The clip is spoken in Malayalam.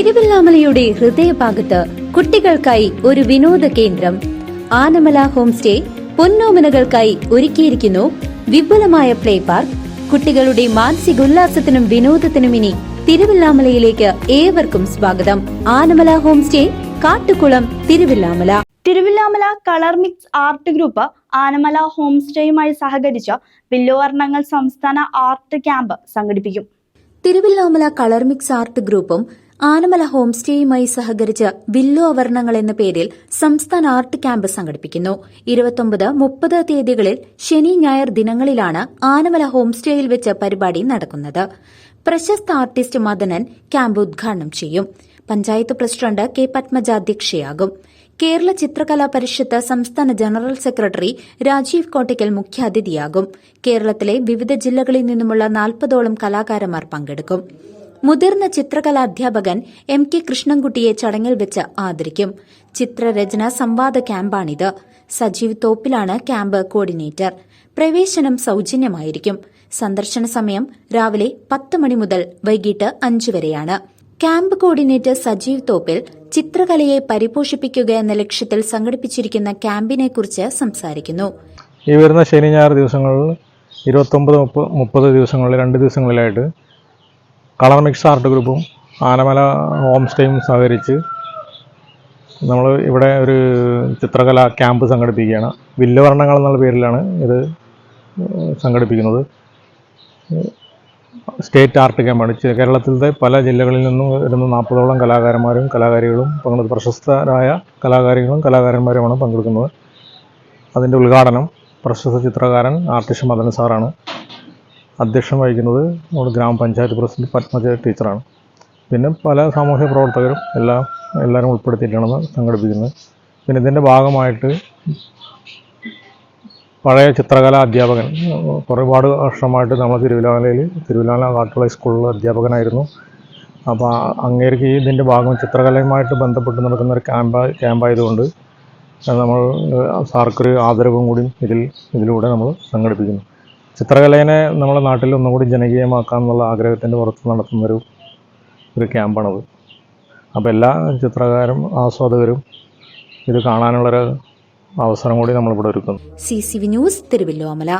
തിരുവല്ലാമലയുടെ ഹൃദയഭാഗത്ത് കുട്ടികൾക്കായി ഒരു വിനോദ കേന്ദ്രം. ആനമല ഹോം സ്റ്റേ പൊന്നോമനകൾക്കായി ഒരുക്കിയിരിക്കുന്നു വിപുലമായ പ്ലേ പാർക്ക്. കുട്ടികളുടെ മാനസികോല്ലാസത്തിനും വിനോദത്തിനും ഇനി തിരുവല്ലാമലയിലേക്ക് ഏവർക്കും സ്വാഗതം. Anamala home stay Kattukulam Thiruvilwamala. Thiruvilwamala colour mix art group Anamala home സ്റ്റേയുമായി സഹകരിച്ച വില്ലുവർണങ്ങൾ സംസ്ഥാന ആർട്ട് ക്യാമ്പ് സംഘടിപ്പിക്കും. തിരുവല്ലാമല കളർ മിക്സ് ആർട്ട് ഗ്രൂപ്പും ആനമല ഹോം സ്റ്റേയുമായി സഹകരിച്ച് വില്ലു അവർണങ്ങൾ എന്ന പേരിൽ സംസ്ഥാന ആർട്ട് ക്യാമ്പ് സംഘടിപ്പിക്കുന്നു. ഇരുപത്തൊമ്പത് മുപ്പത് തീയതികളിൽ ശനി ഞായർ ദിനങ്ങളിലാണ് ആനമല ഹോം സ്റ്റേയിൽ വെച്ച് പരിപാടി നടക്കുന്നത്. പ്രശസ്ത ആർട്ടിസ്റ്റ് മദനൻ ക്യാമ്പ് ഉദ്ഘാടനം ചെയ്യും. പഞ്ചായത്ത് പ്രസിഡന്റ് കെ പത്മജ അധ്യക്ഷയാകും. കേരള ചിത്രകലാ പരിഷത്ത് സംസ്ഥാന ജനറൽ സെക്രട്ടറി രാജീവ് കോട്ടയ്ക്കൽ മുഖ്യാതിഥിയാകും. കേരളത്തിലെ വിവിധ ജില്ലകളിൽ നിന്നുമുള്ള നാൽപ്പതോളം കലാകാരന്മാർ പങ്കെടുക്കും. മുതിർന്ന ചിത്രകലാധ്യാപകൻ എം കെ കൃഷ്ണൻകുട്ടിയെ ചടങ്ങിൽ വെച്ച് ആദരിക്കും. ചിത്രരചന സംവാദ ക്യാമ്പാണിത്. സജീവ് തോപ്പിലാണ് ക്യാമ്പ് കോർഡിനേറ്റർ. പ്രവേശനം സൌജന്യമായിരിക്കും. സന്ദർശന സമയം രാവിലെ പത്ത് മണി മുതൽ വൈകിട്ട് അഞ്ചു വരെയാണ്. ക്യാമ്പ് കോർഡിനേറ്റർ സജീവ് തോപ്പിൽ ചിത്രകലയെ പരിപോഷിപ്പിക്കുക എന്ന ലക്ഷ്യത്തിൽ സംഘടിപ്പിച്ചിരിക്കുന്ന ക്യാമ്പിനെ കുറിച്ച് സംസാരിക്കുന്നു. ഈ വരുന്ന ശനി ഞായർ ദിവസങ്ങളിൽ ഇരുപത്തൊമ്പത് മുപ്പത് ദിവസങ്ങളിൽ രണ്ട് ദിവസങ്ങളിലായിട്ട് കളർ മിക്സ് ആർട്ട് ഗ്രൂപ്പും ആനമല ഹോം സ്റ്റേയും സഹകരിച്ച് നമ്മൾ ഇവിടെ ഒരു ചിത്രകലാ ക്യാമ്പ് സംഘടിപ്പിക്കുകയാണ്. വില്ലുവർണങ്ങൾ എന്നുള്ള പേരിലാണ് ഇത് സംഘടിപ്പിക്കുന്നത്. State art ക്യാമ്പാണ്. കേരളത്തിലത്തെ പല ജില്ലകളിൽ നിന്നും വരുന്ന നാൽപ്പതോളം കലാകാരന്മാരും കലാകാരികളും പങ്കെടുത്ത് പ്രശസ്തരായ കലാകാരികളും കലാകാരന്മാരുമാണ് പങ്കെടുക്കുന്നത്. അതിന്റെ ഉദ്ഘാടനം പ്രശസ്ത ചിത്രകാരൻ ആർട്ടിസ്റ്റ് മദൻ സാറാണ്. അധ്യക്ഷം വഹിക്കുന്നത് നമ്മുടെ ഗ്രാമപഞ്ചായത്ത് പ്രസിഡന്റ് പത്മജ ടീച്ചറാണ്. പിന്നെ പല സാമൂഹ്യ പ്രവർത്തകരും എല്ലാം എല്ലാവരും ഉൾപ്പെടുത്തിയിട്ടാണ് സംഘടിപ്പിക്കുന്നത്. പിന്നെ ഇതിന്റെ ഭാഗമായിട്ട് പഴയ ചിത്രകലാ അധ്യാപകൻ ഒരുപാട് വർഷമായിട്ട് നമ്മൾ തിരുവല്ലാമലയിൽ തിരുവല്ലാമല കാട്ടുള്ള സ്കൂളിൽ അധ്യാപകനായിരുന്നു. അപ്പോൾ അങ്ങേർക്ക് ഈ ഇതിന്റെ ഭാഗം ചിത്രകലയുമായിട്ട് ബന്ധപ്പെട്ട് നടക്കുന്ന ഒരു ക്യാമ്പ് ക്യാമ്പായതുകൊണ്ട് നമ്മൾ സാർക്കൊരു ആദരവും കൂടി ഇതിൽ ഇതിലൂടെ നമ്മൾ സംഘടിപ്പിക്കുന്നു. ചിത്രകലേനെ നമ്മുടെ നാട്ടിൽ ഒന്നുകൂടി ജനകീയമാക്കാമെന്നുള്ള ആഗ്രഹത്തിന്റെ പുറത്ത് നടത്തുന്നൊരു ഒരു ക്യാമ്പാണത്. അപ്പോൾ എല്ലാ ചിത്രകാരും ആസ്വാദകരും ഇത് കാണാനുള്ളൊരു അവസരം കൂടി നമ്മളിവിടെ ഒരുക്കുന്നു. C C V news Thiruvilwamala